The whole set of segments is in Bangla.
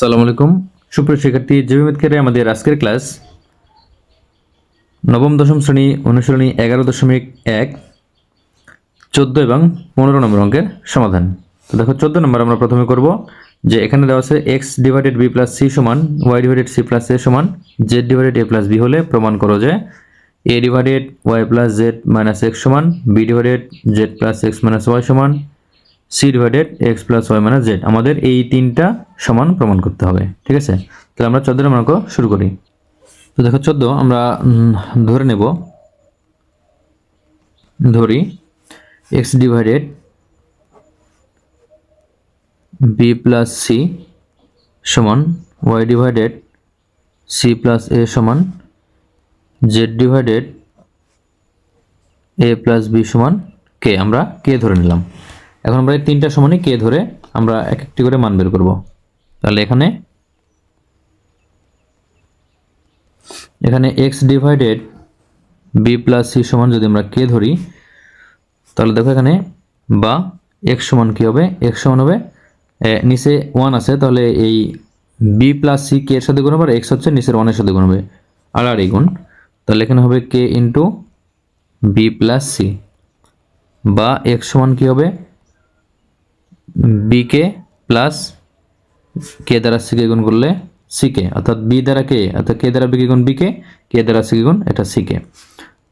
সালাম আলাইকুম। সুপ্রিয় শিক্ষার্থী জৈবিক কেরে আমাদের আজকের ক্লাস নবম, দশম শ্রেণি, অনুশীলনী এগারো দশমিক এক, চোদ্দ এবং পনেরো নম্বর অঙ্কের সমাধান। তো দেখো, চোদ্দ নম্বর আমরা প্রথমে করব যে এখানে দেওয়া আছে x divided b plus c সমান y divided c plus a সমান z divided a plus b হলে প্রমাণ করো যে a divided y plus z minus x সমান b divided z plus x minus y সমান c divided x plus y minus z আমাদের এই তিনটা সমান প্রমাণ করতে হবে, ঠিক আছে? তাহলে আমরা চোদ্দ নম্বর অঙ্ক শুরু করি। তো দেখো, চোদ্দ, আমরা ধরে নেব। ধরি x divided b plus c সমান y divided c plus a সমান z divided a plus b সমান কে আমরা কে ধরে নিলাম। এখন আমরা এই তিনটা সমানই কে ধরে আমরা এক একটি করে মান বের করব। তাহলে এখানে এখানে x divided b plus c সমান যদি আমরা কে ধরি, তাহলে দেখো এখানে বা এক্স সমান কী হবে? এক্স সমান হবে নিচে ওয়ান আছে, তাহলে এই বি প্লাস সি কে এর সাথে গুণ হবে, আর এক্স হচ্ছে নিচের ওয়ানের সাথে গুণ হবে। আড়াআড়ি গুণ। তাহলে এখানে হবে k into b plus c বা এক্স সমান কী হবে? বিকে প্লাস কে দ্বারা সিকে গুণ করলে সিকে অর্থাৎ বি দ্বারা কে অর্থাৎ কে দ্বারা বিকে গুণ বিকে কে দ্বারা সিকে গুণ এটা সিকে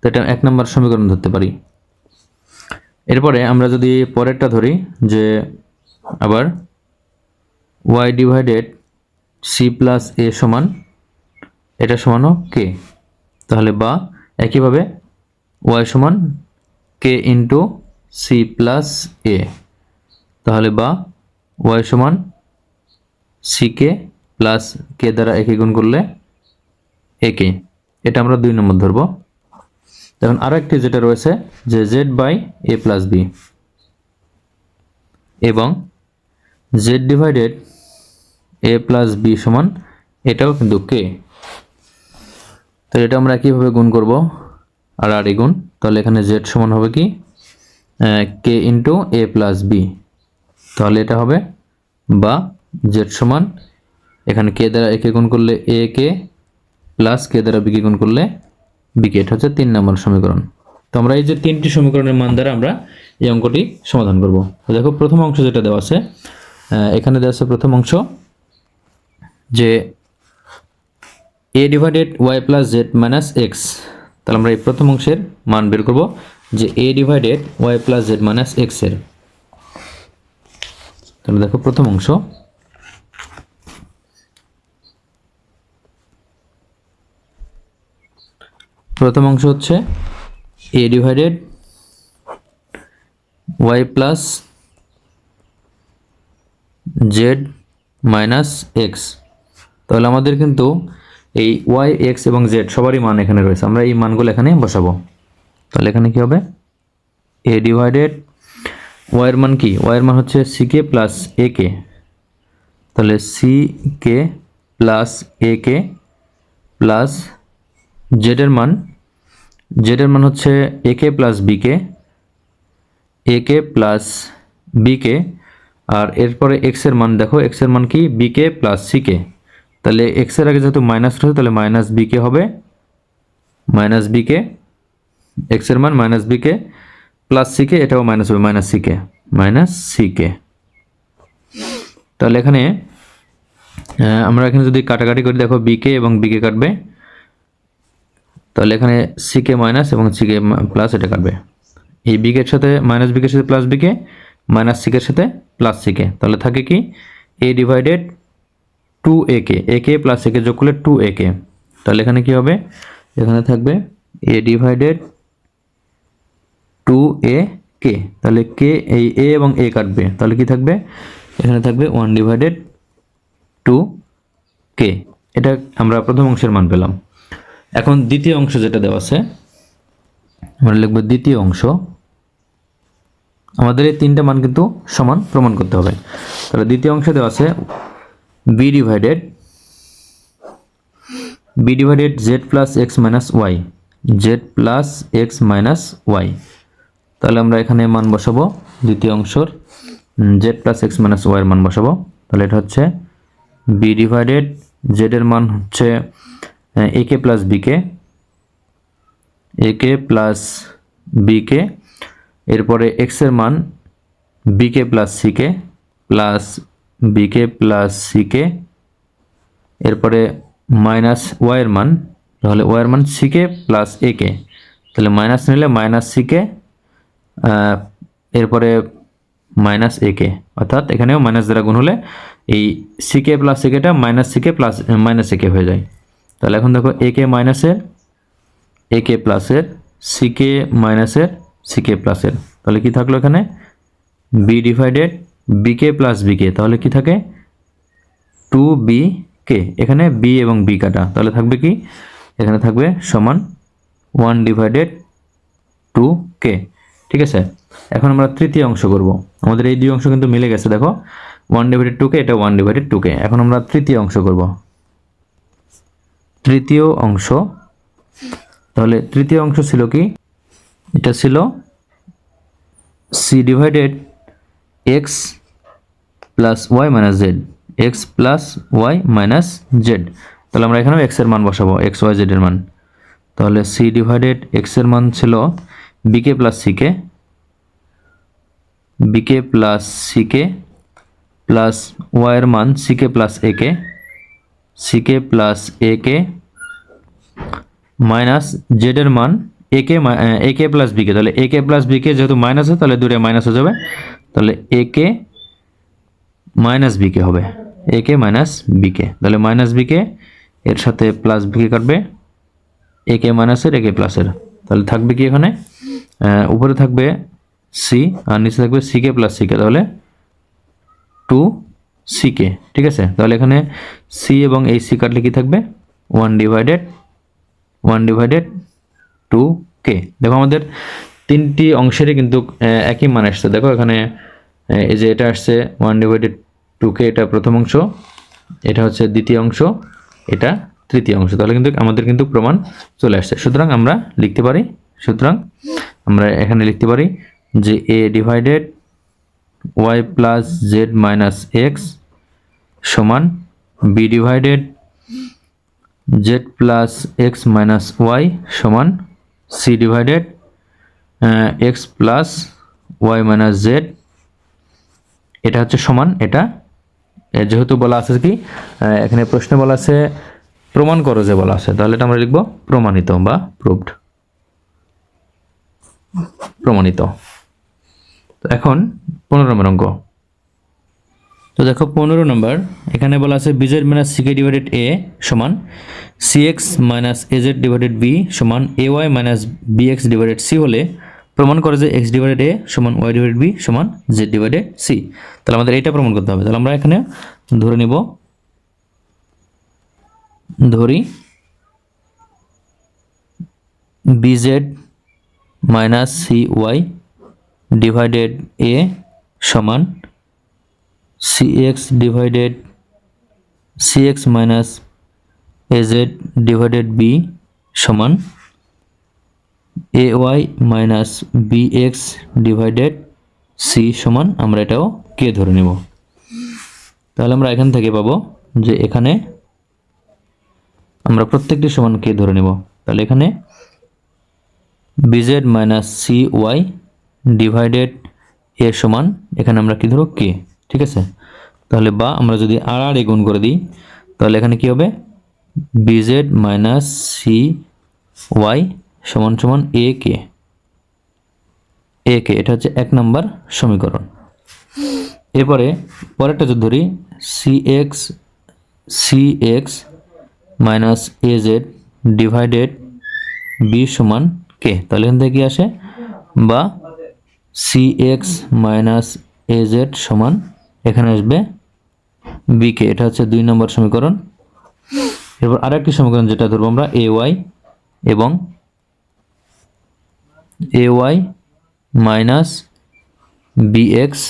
তো এটা এক নম্বর সমীকরণ ধরতে পারি। এরপরে আমরা যদি পরেরটা ধরি, যে আবার y divided c plus a সমান, এটা সমানও কে তাহলে বা একইভাবে ওয়াই সমান k into c plus a তাহলে বা ওয়াই সমান সিকে প্লাস কে দ্বারা একে গুণ করলে একে এটা আমরা দুই নম্বর ধরবো। এখন আরও একটি যেটা রয়েছে যে z by a plus b এবং z divided a plus b সমান এটাও কিন্তু কে তো এটা আমরা কীভাবে গুণ করব আর আর গুণ তাহলে এখানে জেড সমান হবে কি? K into a plus b তাহলে এটা হবে বা জেড সমান, এখানে কে দ্বারা একে গুণ করলে এ কে প্লাস কে দ্বারা বিকে গুণ করলে বিকে এটা হচ্ছে তিন নম্বর সমীকরণ। তো আমরা এই যে তিনটি সমীকরণের মান দ্বারা আমরা এই অঙ্কটি সমাধান করব। দেখো, প্রথম অংশ যেটা দেওয়া আছে এখানে দেওয়া আছে প্রথম অংশ যে a divided y plus z minus x তাহলে আমরা এই প্রথম অংশের মান বের করব যে a divided y plus z minus এক্সের তাহলে দেখো প্রথম অংশ। প্রথম অংশ হচ্ছে a divided y plus z minus x তাহলে আমাদের কিন্তু এই ওয়াই এক্স এবং জেড সবারই মান এখানে রয়েছে। আমরা এই মানগুলো এখানে বসাবো। তাহলে এখানে কি হবে? এ ডিভাইডেড ওয়াইয়ের মান কি? ওয়াইয়ের মান হচ্ছে সি কে প্লাস এ কে তাহলে c k plus a k plus জেডের মান। জেডের মান হচ্ছে a k plus b k a k plus b k আর এরপরে এক্সের মান, দেখো এক্সের মান কি? B k plus c k তাহলে এক্সের আগে যেহেতু মাইনাস রয়েছে, তাহলে মাইনাস বি কে হবে। মাইনাস বি কে এক্সের মান minus b k plus c k এটাও মাইনাস হবে minus c k minus c k তাহলে এখানে আমরা এখানে যদি কাটাকাটি করি, দেখো বি কে এবং বি কে কাটবে। তাহলে এখানে সি কে মাইনাস এবং সি কে প্লাস এটা কাটবে। এই বিকের সাথে মাইনাস বিকের সাথে প্লাস বিকে মাইনাস সিকের সাথে প্লাস সিকে তাহলে থাকে কি? A divided two a k a k plus a k যোগ করলে টু এ কে তাহলে এখানে কি হবে? এখানে থাকবে এ ডিভাইডেড টু এ কে তাহলে কে এই এ এবং এ কাটবে। তাহলে কি থাকবে? এখানে থাকবে ওয়ান ডিভাইডেড টু কে এটা আমরা প্রথম অংশের মান পেলাম। এখন দ্বিতীয় অংশ যেটা দেওয়া আছে, আমরা লিখব দ্বিতীয় অংশ। আমাদের এই তিনটা মান কিন্তু সমান প্রমাণ করতে হবে। তাহলে দ্বিতীয় অংশে দেওয়া আছে b divided b divided z plus x minus y z plus x minus y তাহলে আমরা এখানে মান বসাবো, দ্বিতীয় অংশর জেড প্লাস এক্স মাইনাস ওয়াইয়ের মান বসাবো। তাহলে এটা হচ্ছে বি ডিভাইডেড জেড এর মান হচ্ছে, a k plus b k a k plus b k এরপরে এক্সের মান b k plus c k plus b k plus c k এরপরে মাইনাস ওয়াই এর মান, তাহলে ওয়াই এর মান সি কে প্লাস এ কে তাহলে মাইনাস নিলে মাইনাস সি কে এরপরে মাইনাস এ কে অর্থাৎ এখানেও মাইনাস দ্বারা গুণ হলে এই সি কে প্লাস এ কেটা minus c k plus minus a k হয়ে যায়। তাহলে এখন দেখো এ কে মাইনাসের এ কে প্লাসের সি কে মাইনাসের সি কে প্লাসের তাহলে কি থাকল এখানে? B divided b k plus b k তাহলে কি থাকে? টু বি কে এখানে বি এবং বি কাটা। তাহলে থাকবে কি? এখানে থাকবে সমান ওয়ান ডিভাইডেড টু কে ঠিক আছে? এখন আমরা তৃতীয় অংশ করব। আমাদের এই দুই অংশ কিন্তু মিলে গেছে, দেখো। ওয়ান ডিভাইডেড টুকে এটা ওয়ান ডিভাইডেড টুকে এখন আমরা তৃতীয় অংশ করব। তৃতীয় অংশ। তাহলে তৃতীয় অংশ ছিল কি? এটা ছিল c divided x plus y minus z x plus y minus z তাহলে আমরা এখানেও এক্সের মান বসাবো এক্স ওয়াই জেডের মান। তাহলে সি ডিভাইডেড এক্সের মান ছিল B K plus C K B K plus C K plus ওয়াইয়ের মান C K plus A K C K plus A K minus Z এর মান এ কে এ কে প্লাস বিকে তাহলে এ কে প্লাস বিকে যেহেতু মাইনাস হয় তাহলে দূরে মাইনাস হয়ে যাবে। তাহলে এ কে মাইনাস বিকে হবে। এ কে মাইনাস বিকে তাহলে মাইনাস বিকে এর সাথে প্লাস বিকে কাটবে। এ কে মাইনাসের এ কে প্লাসের তাহলে থাকবে কি এখানে? উপরে থাকবে সি আর নিচে থাকবে c k plus c k তাহলে টু সি কে ঠিক আছে? তাহলে এখানে সি এবং এই সি কাটলে কি থাকবে? One divided one divided two k দেখো আমাদের তিনটি অংশেরই কিন্তু একই মান আসছে। দেখো এখানে এই যে এটা আসছে ওয়ান ডিভাইডেড টু কে এটা প্রথম অংশ, এটা হচ্ছে দ্বিতীয় অংশ, এটা তৃতীয় অংশ। তাহলে কিন্তু আমাদের কিন্তু প্রমাণ চলে আসছে। সুতরাং আমরা লিখতে পারি, সুতরাং আমরা এখানে লিখতে পারি যে a divided y plus z minus x সমান b divided z plus x minus y সমান c divided x plus y minus z এটা হচ্ছে সমান, এটা। যেহেতু বলা আছে কি এখানে প্রশ্নে বলা আছে, প্রমাণ করো যে বলা আছে। তাহলে এটা আমরা লিখব প্রমাণিত বা প্রুভড প্রমাণিত। এখন পনেরো নম্বর অঙ্ক। তো দেখো পনেরো নম্বর, এখানে বলা আছে B Z minus c k divided a সমান c x minus a z divided b সমান a y minus b x divided c হলে প্রমাণ করে যে এক্স ডিভাইডেড এ সমান ওয়াই ডিভাইডেড বি সমান জেড ডিভাইডেড সি তাহলে আমাদের এটা প্রমাণ করতে হবে। তাহলে আমরা এখানে ধরে নিব, ধরি b z minus c y divided a সমান c x divided c x minus a z divided b সমান a y minus b x divided c সমান আমরা এটাও কে ধরে নেব? তাহলে আমরা এখান থেকে পাবো যে এখানে আমরা প্রত্যেকটি সমান কে ধরে নেব? তাহলে এখানে b z minus c y divided a সমান, এখানে আমরা কি ধরো কে ঠিক আছে? তাহলে বা আমরা যদি আর আর গুণ করে দিই, তাহলে এখানে কি হবে? বিজেড মাইনাস সি ওয়াই সমান সমান এ কে এ কে এটা হচ্ছে এক নম্বর সমীকরণ। এরপরে পরেরটা যদি ধরি c x c x minus a z divided b সমান কে? তাহলে এখান থেকে কি আসে? বা c x minus a z সমান এখানে আসবে বি কে এটা হচ্ছে দুই নম্বর সমীকরণ। এরপর আরেকটি সমীকরণ যেটা ধরবো আমরা এ ওয়াই এবং a y minus b x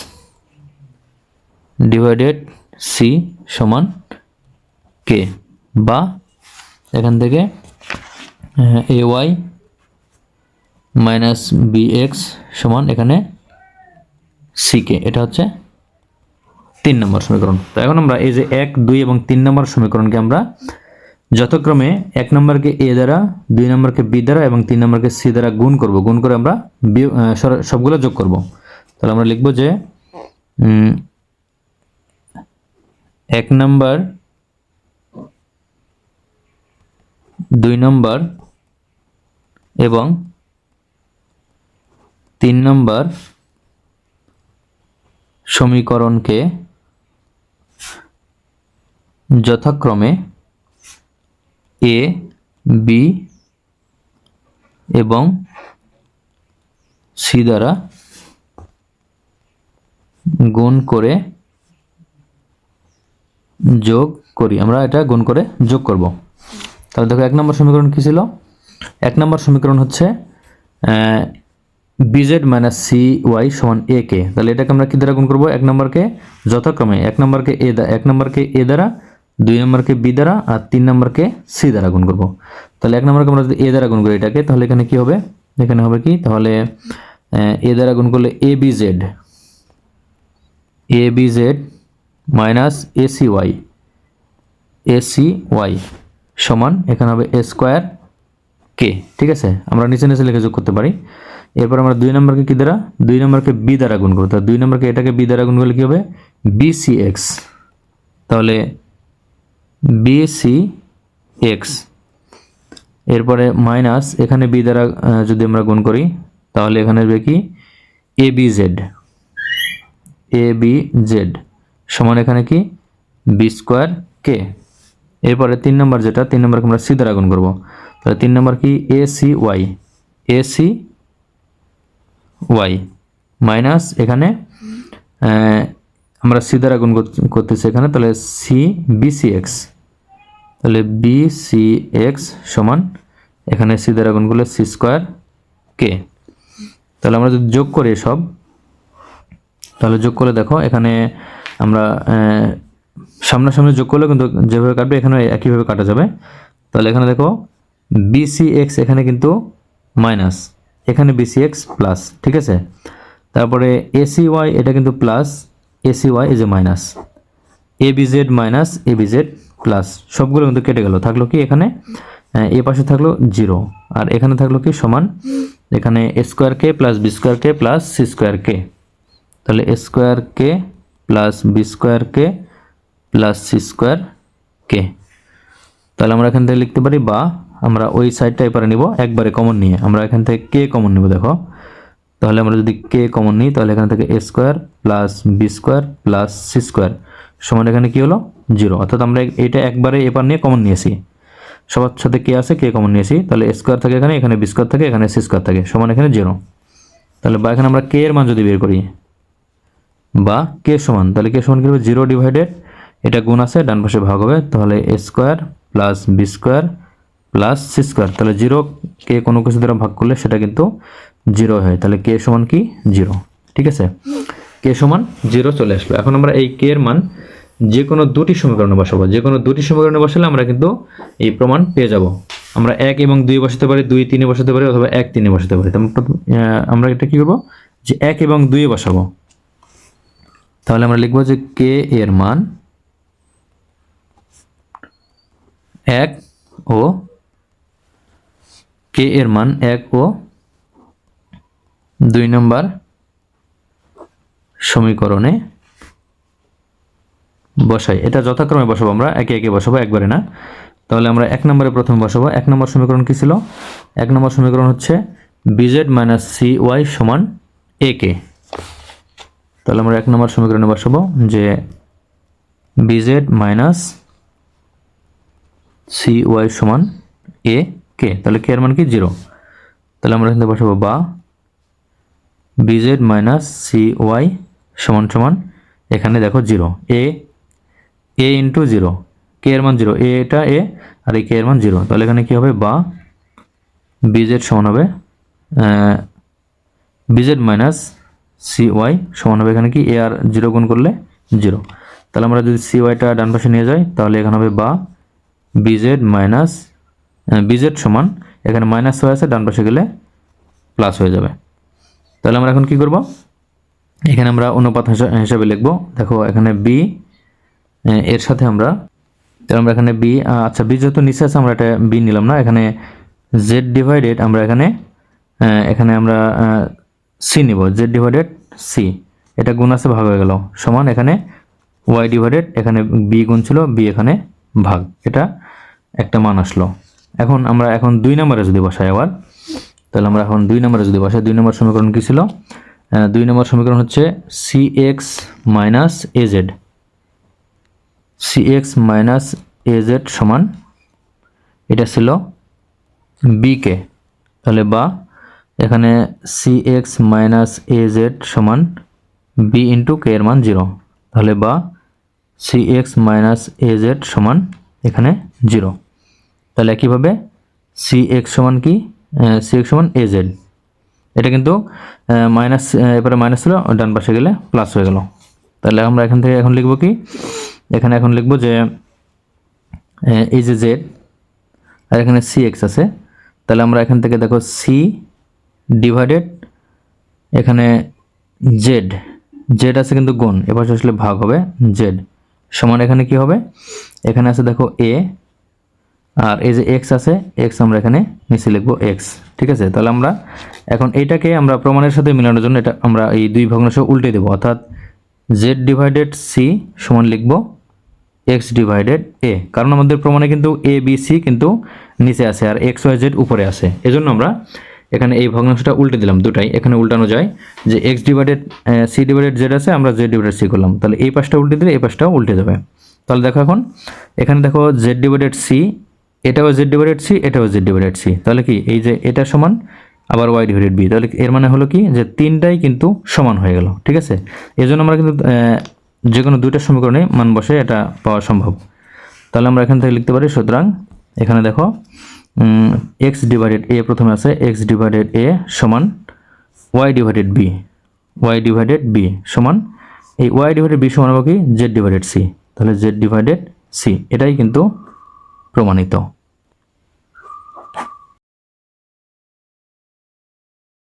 divided c সমান কে বা এখান থেকে a y minus b x সমান এখানে সি কে এটা হচ্ছে তিন নম্বর সমীকরণ। তো এখন আমরা এই যে এক, দুই এবং তিন নম্বর সমীকরণকে আমরা যথাক্রমে এক নম্বরকে এ দ্বারা, দুই নম্বরকে বি দ্বারা এবং তিন নম্বরকে সি দ্বারা গুণ করব। গুণ করে আমরা সর- সবগুলো যোগ করব। তাহলে আমরা লিখব যে এক নম্বর, দুই নম্বর এবং তিন নম্বর সমীকরণকে যথাক্রমে এ বি এবং সি দ্বারা গুণ করে যোগ করি। আমরা এটা গুণ করে যোগ করব। তাহলে দেখো এক নম্বর সমীকরণ কী ছিল? এক নম্বর সমীকরণ হচ্ছে বিজেড মাইনাস সি ওয়াই সমান এ কে। তাহলে এটাকে আমরা কী দ্বারা গুণ করব? এক নম্বরকে যথাক্রমে এক নম্বরকে এ এক নম্বরকে এ দ্বারা, দুই নম্বরকে বি দ্বারা, আর তিন নম্বরকে সি দ্বারা গুণ করব। তাহলে এক নম্বরকে আমরা যদি এ দ্বারা গুণ করি এটাকে, তাহলে এখানে কি হবে? এখানে হবে কি? তাহলে, এ দ্বারা গুণ করলে a b z, a b z minus c y, a c y সমান এখানে হবে এ স্কোয়ার কে। ঠিক আছে? আমরা নিচে নিচে লিখে যোগ করতে পারি। এরপর আমরা দুই নম্বরকে কী দ্বারা? দুই নম্বরকে বি দ্বারা গুণ করব। তাহলে দুই নম্বরকে এটাকে বি দ্বারা গুণ করলে কী হবে? বি সি এক্স তাহলে বি সি এক্স এরপরে মাইনাস এখানে বি দ্বারা যদি আমরা গুণ করি, তাহলে এখানে হবে কি? A b z a b z সমান এখানে কি? বি স্কোয়ার কে এরপরে তিন নম্বর যেটা, তিন নম্বরকে আমরা সি দ্বারা গুণ করব। তাহলে তিন নম্বর কি? A c y a c y minus এখানে আমরা সি দ্বারা গুণ কর- করতেছি এখানে, তাহলে সি বি সি এক্স তাহলে বি সি এক্স সমান এখানে সি দ্বারা গুণ করলে সি স্কোয়ার কে তাহলে আমরা যদি যোগ করি সব তাহলে যোগ করলে দেখো, এখানে আমরা সামনাসামনি যোগ করলে কিন্তু যেভাবে কাটবে, এখানে একইভাবে কাটা যাবে। তাহলে এখানে দেখো বিসি এক্স এখানে কিন্তু মাইনাস এখানে বিসি এক্স প্লাস ঠিক আছে? তারপরে এসি ওয়াই এটা কিন্তু plus a c y is a minus a b z minus a b z plus সবগুলো কিন্তু কেটে গেল। থাকল কি এখানে? এ পাশে থাকল জিরো আর এখানে থাকল কি সমান? এখানে a square k plus b square k plus c square k তাহলে a square k plus b square k plus c square k তাহলে আমরা এখান থেকে লিখতে পারি বা আমরা ওই সাইডটা এবারে নিব, একবারে কমন নিয়ে। আমরা এখান থেকে কে কমন নিব, দেখো। তাহলে আমরা যদি কে কমন নিই, তাহলে এখান থেকে a square plus b square plus c square সমান এখানে কী হলো? জিরো অর্থাৎ আমরা এটা একবারে এপার নিয়ে কমন নিয়েছি। সবার সাথে কে আছে কে কমন নিয়েছি। তাহলে স্কোয়ার থাকে এখানে এখানে বি স্কোয়ার থাকে, এখানে সি স্কোয়ার থাকে। সমান এখানে জিরো তাহলে বা এখানে আমরা কে এর মান যদি বের করি, বা কে সমান, তাহলে কে সমান কী হবে? জিরো ডিভাইডেড এটা গুণ আছে, ডান পাশে ভাগ হবে। তাহলে a square plus b square plus c square তাহলে জিরো কোনো কিছু দ্বারা ভাগ করলে সেটা কিন্তু জিরো হয় তাহলে কে সমান কি? জিরো ঠিক আছে? কে সমান জিরো চলে আসলো এখন আমরা এই কে এর মান যে কোনো দুটি সমীকরণে বসাবো। যে কোনো দুটি সমীকরণে বসালে আমরা কিন্তু এই প্রমাণ পেয়ে যাব। আমরা এক এবং দুই বসাতে পারি, দুই তিনে বসাতে পারি অথবা এক তিনে বসাতে পারি। আমরা এটা কি করব? যে এক এবং দুইয়ে বসাবো। তাহলে আমরা লিখব যে কে এর মান এক ও কে এর মান এক ও দুই নম্বর সমীকরণে বসাই? এটা যথাক্রমে বসাবো আমরা, একে একে বসাবো, একবারে না। তাহলে আমরা এক নম্বরে প্রথমে বসাবো। এক নম্বর সমীকরণ কি ছিল? এক নম্বর সমীকরণ হচ্ছে বিজেড মাইনাস সি ওয়াই সমান এ কে তাহলে আমরা এক নম্বর সমীকরণে বসাবো যে বিজেড মাইনাস সি ওয়াই সমান এ কে? তাহলে কে এর মান কি? জিরো। তাহলে আমরা এখানে বসাবো বা বিজেড মাইনাস সি ওয়াই সমান সমান এখানে দেখো zero. A a into zero. K এর মান জিরো? এ এটা এ আর এই কে এর মান জিরো। তাহলে এখানে কি হবে? বা বিজেড সমান হবে বিজেড মাইনাস সি ওয়াই সমান হবে এখানে কি? এ আর জিরো গুণ করলে জিরো। তাহলে আমরা যদি সি ওয়াইটা ডান পাশে নিয়ে যাই, তাহলে এখানে হবে বা বিজেড মাইনাস বিজেড সমান, এখানে মাইনাস হয়ে আছে, ডান পাশে গেলে প্লাস হয়ে যাবে। তাহলে আমরা এখন কি করব? এখানে আমরা অনুপাত হিসা- হিসাবে লিখব। দেখো, এখানে বি এর সাথে আমরা, তাহলে আমরা এখানে বি আচ্ছা বি যেহেতু নিচে আছে, আমরা এটা বি নিলাম না। এখানে জেড ডিভাইডেড আমরা এখানে এখানে আমরা সি নিব। জেড ডিভাইডেড সি এটা গুণ আছে, ভাগ হয়ে গেল। সমান, এখানে ওয়াই ডিভাইডেড এখানে বি গুণ ছিল বি এখানে ভাগ। এটা একটা মান আসলো। এখন আমরা এখন দুই নম্বরে যদি বসাই আবার, তাহলে আমরা এখন দুই নম্বরে যদি বসাই, দুই নম্বর সমীকরণ কী ছিল? দুই নম্বর সমীকরণ হচ্ছে c x minus a z c x minus a z সমান, এটা ছিল বিকে তাহলে বা এখানে c x minus a z সমান বি ইন্টু কে এর মান জিরো তাহলে বা c x minus a z সমান এখানে জিরো তাহলে একইভাবে সি এক্স সমান কি? সি এক্স সমান এ জেড এটা কিন্তু মাইনাস এবারে মাইনাস ছিল, ডান পাশে গেলে প্লাস হয়ে গেল। তাহলে আমরা এখান থেকে এখন লিখব কি? এখানে এখন লিখব যে এই যে জেড আর এখানে সি এক্স আছে। তাহলে আমরা এখান থেকে দেখো সি ডিভাইডেড এখানে জেড জেড আছে কিন্তু গুণ এবার আসলে ভাগ হবে জেড সমান এখানে কি হবে? এখানে আছে দেখো এ আর এই যে এক্স আছে এক্স আমরা এখানে নিচে লিখব এক্স ঠিক আছে? তাহলে আমরা এখন এইটাকে আমরা প্রমাণের সাথে মেলানোর জন্য এটা আমরা এই দুই ভগ্নাংশ উল্টে দেবো, অর্থাৎ জেড ডিভাইডেড সি সমান লিখব এক্স ডিভাইডেড এ কারণ আমাদের প্রমাণে কিন্তু এ বি সি কিন্তু নিচে আছে আর এক্স ওয়াই জেড উপরে আছে। এজন্য আমরা এখানে এই ভগ্নাংশটা উল্টে দিলাম দুটাই, এখানে উল্টানো যায় যে x divided c divided z আছে, আমরা জেড ডিভাইডেড সি করলাম। তাহলে এই পাশটা উল্টে দিলে এই পাশটাও উল্টে যাবে। তাহলে দেখো এখন, এখানে দেখো জেড ডিভাইডেড সি এটাও জেড ডিভাইডেড সি এটাও জেড ডিভাইডেড সি তাহলে কি? এই যে এটা সমান, আবার ওয়াই ডিভাইডেড বি তাহলে এর মানে হলো কি? যে তিনটাই কিন্তু সমান হয়ে গেল, ঠিক আছে? এই জন্য আমরা কিন্তু যে কোনো দুইটা সমীকরণে মান বসে এটা পাওয়া সম্ভব। তাহলে আমরা এখান থেকে লিখতে পারি, সুতরাং এখানে দেখো এক্স ডিভাইডেড এ প্রথমে আছে এক্স ডিভাইডেড এ সমান y divided b y divided b সমান, এই ওয়াই ডিভাইডেড বি সমান হবে কি? জেড ডিভাইডেড সি তাহলে জেড ডিভাইডেড সি এটাই কিন্তু প্রমাণিত।